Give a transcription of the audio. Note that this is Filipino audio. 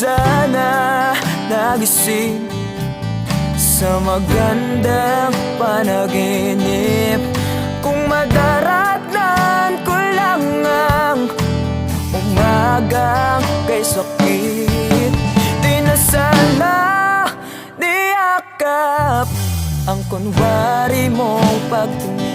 sana nagising Sa magandang panaginip. Kung madaratnan ko lang ang Umagang kay sakit Di na sana niyakap Ang kunwari mong pagtingin.